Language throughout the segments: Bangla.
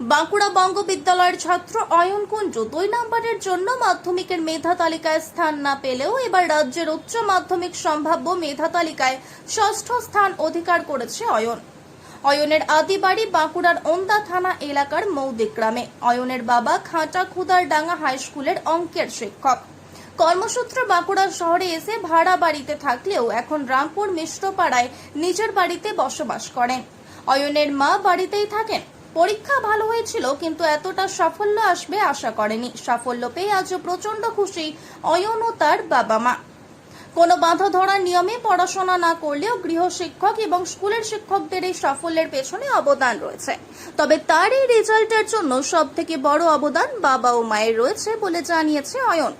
বাঁকুড়া বঙ্গ বিদ্যালয়ের ছাত্র অয়ন কুঞ্জু দুই নম্বরের জন্য মাধ্যমিকের মেধা তালিকায় স্থান না পেলেও এবার রাজ্যের উচ্চ মাধ্যমিক সম্ভাব্য মেধা তালিকায় ষষ্ঠ স্থান অধিকার করেছে অয়ন। অয়নের আদি বাড়ি বাঁকুড়ার ওন্দা থানা এলাকার মৌদিক গ্রামে। অয়নের বাবা খাঁটা খুদার ডাঙ্গা হাই স্কুলের অঙ্কের শিক্ষক। কর্মসূত্র বাঁকুড়া শহরে এসে ভাড়া বাড়িতে থাকলেও এখন রামপুর মিশ্রপাড়ায় নিজের বাড়িতে বসবাস করেন। অয়নের মা বাড়িতেই থাকেন। পরীক্ষা ভালো হয়েছিল, কিন্তু এতটা সাফল্য আসবে আশা করেনি। সাফল্য পেয়ে আজও প্রচণ্ড খুশি অয়ন ও তার বাবা মা। কোনো বাধা ধরার নিয়মে পড়াশোনা না করলেও গৃহশিক্ষক এবং স্কুলের শিক্ষকদের এই সাফল্যের পেছনে অবদান রয়েছে। তবে তার এই রেজাল্টের জন্য সব থেকে বড় অবদান বাবা ও মায়ের রয়েছে বলে জানিয়েছে অয়ন।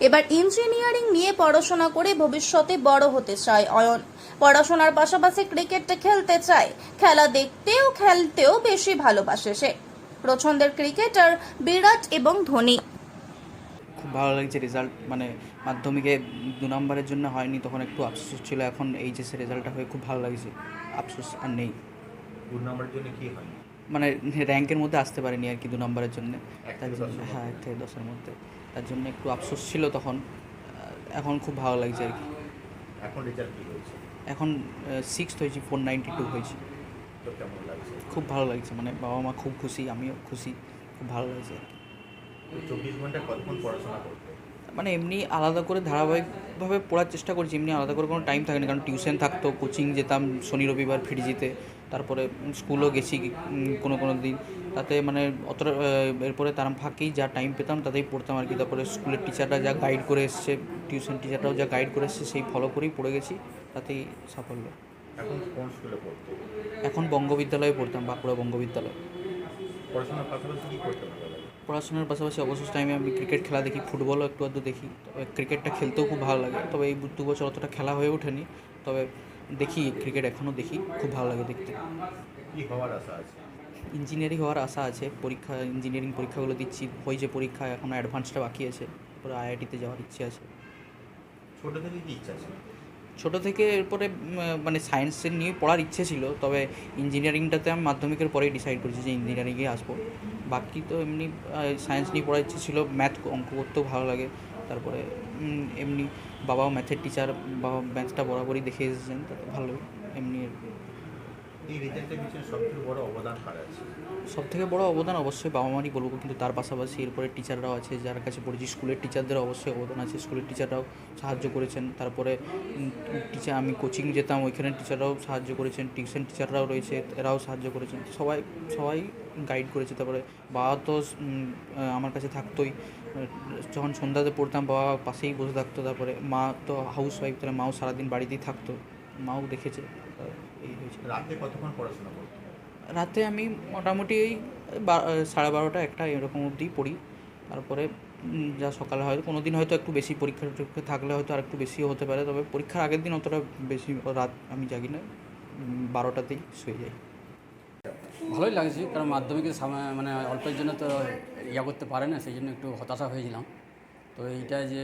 এবার ইঞ্জিনিয়ারিং নিয়ে পড়াশোনা করে ভবিষ্যতে বড় হতে চায় অয়ন। পড়াশোনার পাশাপাশি ক্রিকেটটা খেলতে চায়। খেলা দেখতেও খেলতেও বেশি ভালোবাসে সে। পছন্দের ক্রিকেটার বিরাট এবং ধোনি। খুব ভালো লাগছে রেজাল্ট মানে মাধ্যমিকে দু নম্বরের জন্য হয়নি তখন একটু আফসোস ছিল এখন এইচএসের রেজাল্টটা হয়ে খুব ভালো লাগছে। আফসোস আর নেই। দু নম্বরের জন্য কি হয়নি? মানে র্যাঙ্কের মধ্যে আসতে পারিনি আর কি দু নম্বরের জন্য। তার জন্য হ্যাঁ এক থেকে দশের মধ্যে। তার জন্য একটু আফসোস ছিল তখন। এখন খুব ভালো লাগছে আর কি। এখন রেজাল্ট কি হয়েছে? এখন সিক্সথ হয়েছি ফোর নাইনটি টু হয়েছি খুব ভালো লাগছে মানে বাবা মা খুব খুশি আমিও খুশি খুব ভালো লাগছে আর কি। চব্বিশ ঘণ্টা কতক্ষণ পড়াশোনা করতে? মানে এমনি আলাদা করে ধারাবাহিকভাবে পড়ার চেষ্টা করছি এমনি আলাদা করে কোনো টাইম থাকে না কারণ টিউশন থাকতো কোচিং যেতাম শনি রবিবার ফিরিজিতে তারপরে স্কুলও গেছি কোনো কোনো দিন। তাতে মানে অতটা এরপরে তার ফাঁকেই যা টাইম পেতাম তাতেই পড়তাম আর কি। তারপরে স্কুলের টিচাররা যা গাইড করে এসছে টিউশন টিচাররাও যা গাইড করে এসছে সেই ফলো করেই পড়ে গেছি। তাতেই সাফল্য। এখন কোন স্কুলে পড়তে? এখন বঙ্গবিদ্যালয়ে পড়তাম বাঁকুড়া বঙ্গবিদ্যালয়। পড়াশোনার পাশাপাশি কি করতে পড়াশোনার পাশাপাশি অবসর টাইমে আমি ক্রিকেট খেলা দেখি ফুটবলও একটু আধটু দেখি। তবে ক্রিকেটটা খেলতেও খুব ভালো লাগে। তবে এই দু বছর অতটা খেলা হয়ে ওঠেনি। তবে দেখি ক্রিকেট এখনও দেখি খুব ভালো লাগে দেখতে। কি হওয়ার আশা আছে? ইঞ্জিনিয়ারিং হওয়ার আশা আছে পরীক্ষা ইঞ্জিনিয়ারিং পরীক্ষাগুলো দিচ্ছি হয়েছে পরীক্ষা এখনও অ্যাডভান্সটা বাকি আছে তারপরে আইআইটিতে যাওয়ার ইচ্ছে আছে। ছোট থেকে কি ইচ্ছা ছিল ছোটো থেকে এরপরে মানে সায়েন্সের নিয়ে পড়ার ইচ্ছে ছিল তবে ইঞ্জিনিয়ারিংটাতে আমি মাধ্যমিকের পরেই ডিসাইড করেছি যে ইঞ্জিনিয়ারিংয়ে আসব। বাকি তো এমনি সায়েন্স নিয়ে পড়ার ইচ্ছে ছিল ম্যাথ অঙ্ক করতেও ভালো লাগে। তারপরে এমনি বাবাও ম্যাথের টিচার বাবা ম্যাথটা বরাবরই দেখে এসেছেন তাতে ভালোই এমনি এই রেজাল্টের পিছনে সবথেকে বড় অবদান কার আছে? সব থেকে বড় অবদান অবশ্যই বাবা মারই বলব কিন্তু তার পাশাপাশি এরপরে টিচাররাও আছে যার কাছে পড়েছি স্কুলের টিচারদের অবশ্যই অবদান আছে। স্কুলের টিচাররাও সাহায্য করেছেন তারপরে টিচার আমি কোচিং যেতাম ওইখানে টিচাররাও সাহায্য করেছেন টিউশন টিচাররাও রয়েছে এরাও সাহায্য করেছেন। সবাই সবাই গাইড করেছে তারপরে বাবা তো আমার কাছে থাকতোই। যখন সন্ধ্যাতে পড়তাম বাবা পাশেই বসে থাকতো তারপরে মা তো হাউস ওয়াইফ তাহলে মাও সারাদিন বাড়িতেই থাকতো মাও দেখেছে। এই হয়েছে। রাতে কতক্ষণ পড়াশোনা করতে? রাতে আমি মোটামুটি ওই সাড়ে বারোটা একটা এরকম অবধি পড়ি। তারপরে যা সকালে হয় কোনো দিন হয়তো একটু বেশি পরীক্ষা টরীক্ষা থাকলে হয়তো আর একটু বেশিও হতে পারে তবে পরীক্ষার আগের দিন অতটা বেশি রাত আমি জাগি না বারোটাতেই শুয়ে যাই। ভালোই লাগছে কারণ মাধ্যমিকের সামনে মানে অল্পের জন্য তো ইয়া করতে পারে না সেই জন্য একটু হতাশা হয়েছিলাম। তো এইটা যে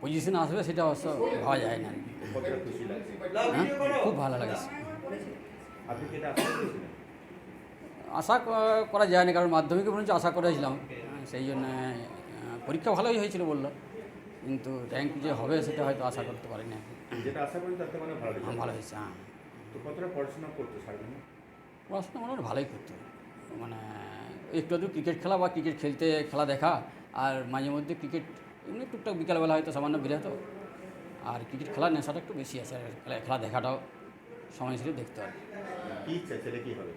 পজিশন আসবে সেটা অবশ্য ভাবা যায় না হ্যাঁ? খুব ভালো লাগছে। এটা আশা করা যায় না কারণ মাধ্যমিকে পর্যন্ত আশা করেছিলাম। সেই জন্য পরীক্ষা ভালোই হয়েছিল বলল। কিন্তু র্যাঙ্ক যে হবে সেটা হয়তো আশা করতে পারিনি আর কি। যেটা আশা করি তাতে মানে ভালো হ্যাঁ, ভালো হয়েছে। হ্যাঁ। তো কতটা পড়াশোনা করতে সারাদিন পড়াশোনা ভালোই করতো। মানে একটু আধটু ক্রিকেট খেলা বা ক্রিকেট খেলতে খেলা দেখা আর মাঝে মধ্যে ক্রিকেট এমনি টুকটাক বিকালবেলা হয়তো সামান্য বেরোতো। আর ক্রিকেট খেলার নেশাটা একটু বেশি আছে আর খেলা দেখাটাও সময় ছিল দেখতে হয়। কি ইচ্ছা ছেলে কি হবে?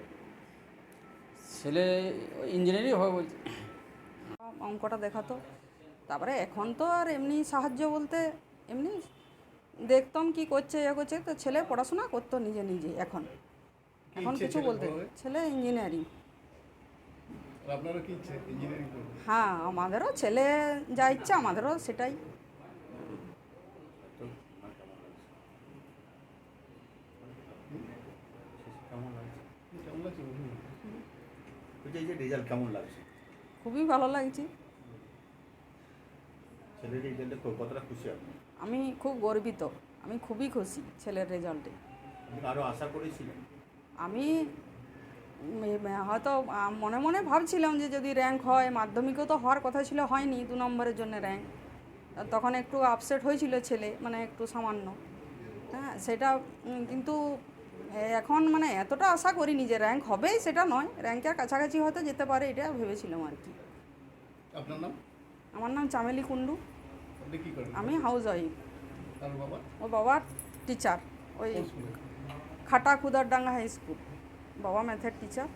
ছেলে ইঞ্জিনিয়ারিং হবে বলছে। অঙ্কটা দেখাতো তারপরে এখন তো আর এমনি সাহায্য বলতে এমনি দেখতাম কি করছে ইয়ে করছে। তো ছেলে পড়াশোনা করতো নিজে নিজে এখন। এখন কিছু বলতে ছেলে ইঞ্জিনিয়ারিং আপনারও কি ইচ্ছে? ইঞ্জিনিয়ারিং হ্যাঁ আমাদেরও ছেলে যা ইচ্ছা আমাদেরও সেটাই। রেজাল্ট কেমন লাগছে? খুবই ভালো লাগছে। ছেলের রেজাল্টে কতটা খুশি আপনি? আমি খুব গর্বিত। আমি খুবই খুশি ছেলের রেজাল্টে আরও আশা করেছিলেন? আমি হয়তো মনে মনে ভাবছিলাম যে যদি র্যাঙ্ক হয় মাধ্যমিকেও তো হওয়ার কথা ছিল হয়নি দু নম্বরের জন্য র্যাঙ্ক তখন একটু আপসেট হয়েছিল ছেলে মানে একটু সামান্য। হ্যাঁ সেটা কিন্তু এখন মানে এতটা আশা করিনি যে র্যাঙ্ক হবেই সেটা নয়। র্যাঙ্কের কাছাকাছি হয়তো যেতে পারে এটা ভেবেছিলাম আর কি। আপনার নাম? আমার নাম চামেলি কুন্ডু আমি হাউস ওয়াইফ বাবা? ও বাবার টিচার ওই খাটা খুদারডাঙ্গা হাই স্কুল বাবা ম্যাথের টিচার